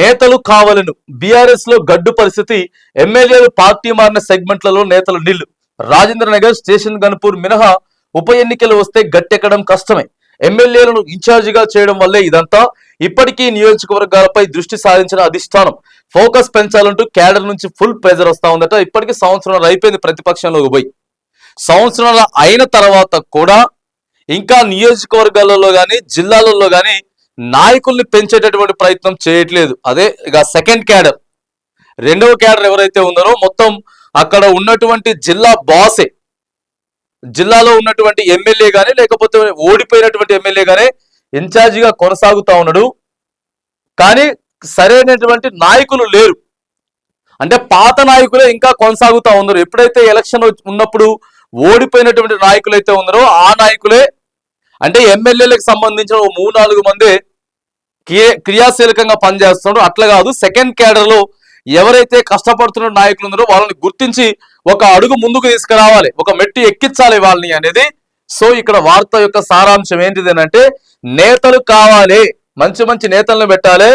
నేతలు కావలను. బీఆర్ఎస్లో గడ్డు పరిస్థితి ఎమ్మెల్యేలు పార్టీ మారిన సెగ్మెంట్లలో నేతలు నిల్లు. రాజేంద్ర నగర్ స్టేషన్ గన్పూర్ మినహా ఉప ఎన్నికలు వస్తే గట్టెక్కడం కష్టమే. ఎమ్మెల్యేలను ఇన్ఛార్జిగా చేయడం వల్లే ఇదంతా. ఇప్పటికీ నియోజకవర్గాలపై దృష్టి సారించిన అధిష్టానం. ఫోకస్ పెంచాలంటూ క్యాడర్ నుంచి ఫుల్ ప్రెజర్ వస్తా ఉందట. ఇప్పటికీ సంవత్సరాలు అయిపోయింది ప్రతిపక్షంలోకి పోయి. సంవత్సరాలు అయిన తర్వాత కూడా ఇంకా నియోజకవర్గాలలో కానీ జిల్లాలలో కానీ నాయకుల్ని పెంచేటటువంటి ప్రయత్నం చేయట్లేదు. అదే ఇక సెకండ్ క్యాడర్ రెండవ క్యాడర్ ఎవరైతే ఉన్నారో మొత్తం అక్కడ ఉన్నటువంటి జిల్లా బాసే జిల్లాలో ఉన్నటువంటి ఎమ్మెల్యే కానీ లేకపోతే ఓడిపోయినటువంటి ఎమ్మెల్యే కానీ ఇన్ఛార్జిగా కొనసాగుతా ఉన్నాడు. కానీ సరైనటువంటి నాయకులు లేరు. అంటే పాత నాయకులే ఇంకా కొనసాగుతా ఉన్నారు. ఎప్పుడైతే ఎలక్షన్ ఉన్నప్పుడు ఓడిపోయినటువంటి నాయకులు అయితే ఉన్నారో ఆ నాయకులే అంటే ఎమ్మెల్యేలకు సంబంధించిన ఓ మూడు నాలుగు మంది క్రియాశీలకంగా పనిచేస్తున్నారు. అట్లా కాదు సెకండ్ క్యాడర్లో ఎవరైతే కష్టపడుతున్న నాయకులు ఉన్నారో వాళ్ళని గుర్తించి ఒక అడుగు ముందుకు తీసుకురావాలి. ఒక మెట్టు ఎక్కించాలి వాళ్ళని అనేది. సో ఇక్కడ వార్త యొక్క సారాంశం ఏంటిది అంటే నేతలు కావాలి. మంచి మంచి నేతలను పెట్టాలి.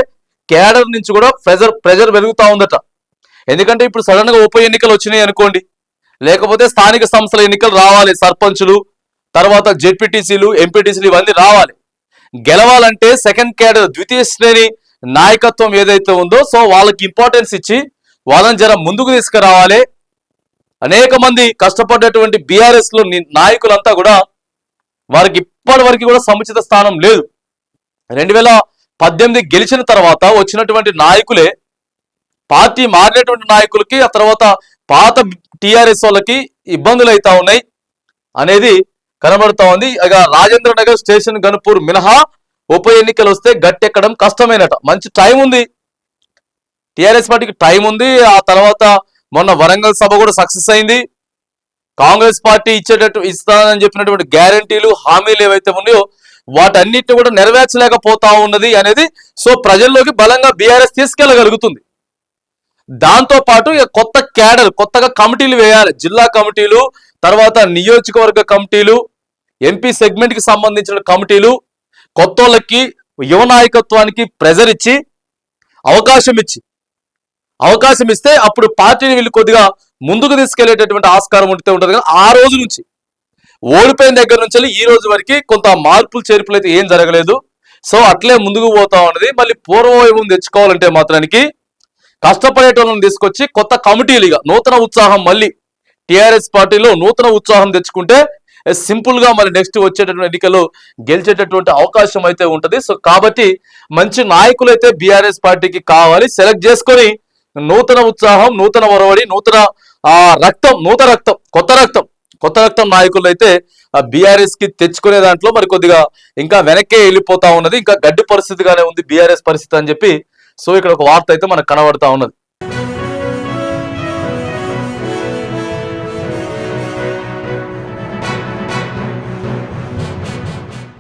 క్యాడర్ నుంచి కూడా ప్రెజర్ ప్రెజర్ పెరుగుతా ఉందట. ఎందుకంటే ఇప్పుడు సడన్గా ఉప ఎన్నికలు వచ్చినాయి అనుకోండి. లేకపోతే స్థానిక సంస్థల ఎన్నికలు రావాలి. సర్పంచులు తర్వాత జెడ్పీటీసీలు ఎంపీటీసీలు ఇవన్నీ రావాలి. గెలవాలంటే సెకండ్ క్యాడర్ ద్వితీయ శ్రేణి నాయకత్వం ఏదైతే ఉందో సో వాళ్ళకి ఇంపార్టెన్స్ ఇచ్చి వాళ్ళని జర ముందుకు తీసుకురావాలి. అనేక మంది కష్టపడ్డటువంటి బీఆర్ఎస్లో నాయకులంతా కూడా వారికి ఇప్పటి వరకు కూడా సముచిత స్థానం లేదు. రెండు వేల పద్దెనిమిది గెలిచిన తర్వాత వచ్చినటువంటి నాయకులే పార్టీ మారినటువంటి నాయకులకి ఆ తర్వాత పాత టీఆర్ఎస్ వాళ్ళకి ఇబ్బందులు అవుతా ఉన్నాయి. అనేది కనబడుతా ఉంది. ఇక రాజేంద్ర నగర్ స్టేషన్ గన్పూర్ మినహా ఉప ఎన్నికలు వస్తే గట్టెక్కడం కష్టమేనట. మంచి టైం ఉంది. టిఆర్ఎస్ పార్టీకి టైం ఉంది. ఆ తర్వాత మొన్న వరంగల్ సభ కూడా సక్సెస్ అయింది. కాంగ్రెస్ పార్టీ ఇచ్చేటట్టు ఇస్తానని చెప్పినటువంటి గ్యారంటీలు హామీలు ఏవైతే ఉన్నాయో వాటన్నిటిని కూడా నెరవేర్చలేకపోతా ఉన్నది అనేది సో ప్రజల్లోకి బలంగా బీఆర్ఎస్ తీసుకెళ్ళగలుగుతుంది దాంతో పాటు ఇక కొత్త క్యాడర్ కొత్తగా కమిటీలు వేయాలి. జిల్లా కమిటీలు తర్వాత నియోజకవర్గ కమిటీలు ఎంపీ సెగ్మెంట్కి సంబంధించిన కమిటీలు కొత్త వాళ్ళకి యువ నాయకత్వానికి ప్రెజర్ ఇచ్చి అవకాశం ఇచ్చి అవకాశం ఇస్తే అప్పుడు పార్టీని వీళ్ళు కొద్దిగా ముందుకు తీసుకెళ్ళేటటువంటి ఆస్కారం ఉంటే ఉంటుంది కానీ ఆ రోజు నుంచి. ఓడిపోయిన దగ్గర నుంచి వెళ్ళి ఈ రోజు వరకు కొంత మార్పులు చేర్పులు అయితే ఏం జరగలేదు. సో అట్లే ముందుకు పోతా ఉన్నది. మళ్ళీ పూర్వవైభవం తెచ్చుకోవాలంటే మాత్రానికి కష్టపడేటోళ్ళని తీసుకొచ్చి కొత్త కమిటీలు ఇక నూతన ఉత్సాహం మళ్ళీ టిఆర్ఎస్ పార్టీలో నూతన ఉత్సాహం తెచ్చుకుంటే సింపుల్గా మరి నెక్స్ట్ వచ్చేటటువంటి ఎన్నికలు గెలిచేటటువంటి అవకాశం అయితే ఉంటది. సో కాబట్టి మంచి నాయకులు అయితే బీఆర్ఎస్ పార్టీకి కావాలి. సెలెక్ట్ చేసుకొని నూతన ఉత్సాహం నూతన ఒరవడి నూతన ఆ రక్తం నూతన రక్తం కొత్త రక్తం కొత్త రక్తం నాయకులు అయితే బీఆర్ఎస్కి తెచ్చుకునే దాంట్లో మరి కొద్దిగా ఇంకా వెనక్కే వెళ్ళిపోతా ఉన్నది. ఇంకా గడ్డి పరిస్థితిగానే ఉంది బీఆర్ఎస్ పరిస్థితి అని చెప్పి సో ఇక్కడ ఒక వార్త అయితే మనకు కనబడతా ఉన్నది.